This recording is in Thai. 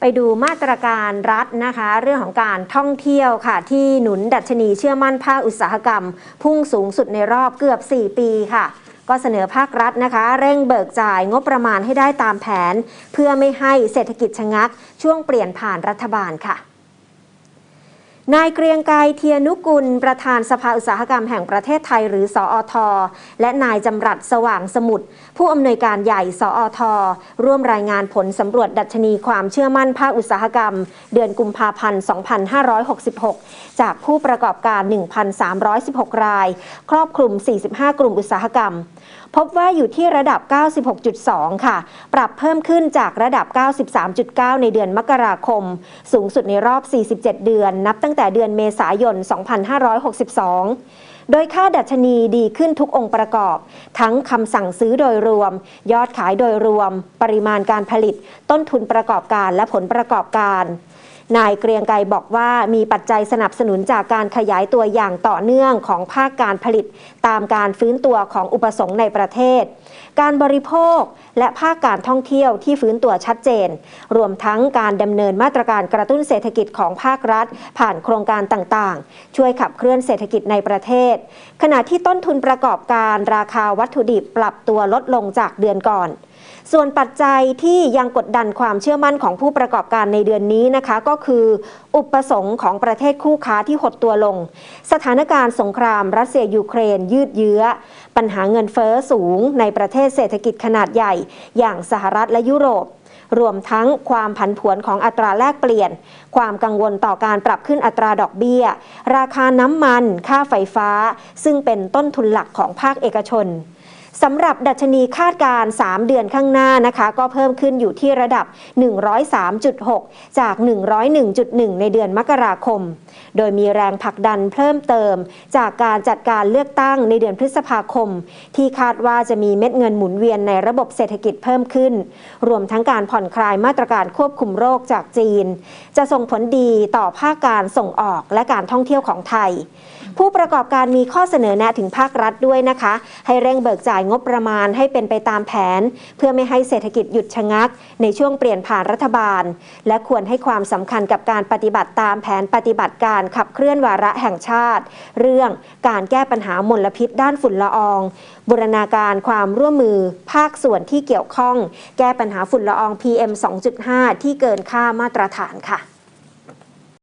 ไปดูมาตรการรัฐนะคะ เรื่องของการท่องเที่ยวค่ะ ที่หนุนดัชนีเชื่อมั่นภาคอุตสาหกรรม พุ่งสูงสุดในรอบเกือบ 4 ปีค่ะ ก็เสนอภาครัฐนะคะ เร่งเบิกจ่ายงบประมาณให้ได้ตามแผน เพื่อไม่ให้เศรษฐกิจชะงัก ช่วงเปลี่ยนผ่านรัฐบาลค่ะ นายเกรียงไกรเทียนุกุล ประธานสภาอุตสาหกรรมแห่งประเทศไทยหรือ สออทและนายจำรัดสว่างสมุทรผู้อำนวยการใหญ่สออท ร่วมรายงานผลสำรวจดัชนีความเชื่อมั่นภาคอุตสาหกรรม เดือนกุมภาพันธ์ 2566 จากผู้ประกอบการ 1,316 ราย ครอบคลุม 45 กลุ่มอุตสาหกรรม พบว่าอยู่ที่ระดับ 96.2 ค่ะ ปรับเพิ่มขึ้นจากระดับ 93.9 ในเดือนมกราคม สูงสุดในรอบ 47 เดือนนับตั้งแต่เดือนเมษายน 2562 โดยค่าดัชนีดีขึ้นทุกองค์ประกอบ ทั้งคำสั่งซื้อโดยรวม ยอดขายโดยรวม ปริมาณการผลิต ต้นทุนประกอบการและผลประกอบการ นายเกรียงไกรบอกว่ามีปัจจัยสนับสนุนจากการขยายตัวอย่างต่อเนื่องของภาคการผลิต ตามการฟื้นตัวของอุปสงค์ในประเทศ การบริโภคและภาคการท่องเที่ยวที่ฟื้นตัวชัดเจน รวมทั้งการดำเนินมาตรการกระตุ้นเศรษฐกิจของภาครัฐ ผ่านโครงการต่างๆ ช่วยขับเคลื่อนเศรษฐกิจในประเทศ ขณะที่ต้นทุนประกอบการราคาวัตถุดิบปรับตัวลดลงจากเดือนก่อน ส่วนปัจจัยที่ยังกดดันความเชื่อมั่นของผู้ประกอบการในเดือนนี้นะคะ ก็คือ อุปสงค์ของประเทศคู่ค้าที่หดตัวลง สถานการณ์สงครามรัสเซียยูเครน ยืดเยื้อ ปัญหาเงินเฟอ้อสูงในประเทศเศรษฐกิจขนาดใหญ่ อย่างสหรัฐและยุโรปรวมทั้งความผันผวนของอัตราแลกเปลี่ยน ความกังวลต่อการปรับขึ้นอัตราดอกเบี้ย ราคาน้ำมัน ค่าไฟฟ้า ซึ่งเป็นต้นทุนหลักของภาคเอกชน สำหรับดัชนีคาดการณ์3เดือนข้างหน้านะคะ ก็เพิ่มขึ้นอยู่ที่ระดับ 103.6 จาก 101.1 ในเดือนมกราคม โดยมีแรงผลักดันเพิ่มเติม จากการจัดการเลือกตั้งในเดือนพฤษภาคม ที่คาดว่าจะมีเม็ดเงินหมุนเวียนในระบบเศรษฐกิจเพิ่มขึ้น รวมทั้งการผ่อนคลายมาตรการควบคุมโรคจากจีน จะส่งผลดีต่อภาคการส่งออกและการท่องเที่ยวของไทย ผู้ประกอบการมีข้อเสนอแนะถึงภาครัฐด้วยนะคะ ให้เร่งเบิกจ่ายายงบประมาณให้เป็นไปตามแผน เพื่อไม่ให้เศรษฐกิจหยุดชะงัก ในช่วงเปลี่ยนผ่านรัฐบาล และควรให้ความสำคัญกับการปฏิบัติตามแผนปฏิบัติการขับเคลื่อนวาระแห่งชาติ เรื่องการแก้ปัญหามลพิษด้านฝุ่นละออง บูรณาการความร่วมมือ ภาคส่วนที่เกี่ยวข้อง แก้ปัญหาฝุ่นละออง PM 2.5 ที่เกินค่ามาตรฐานค่ะ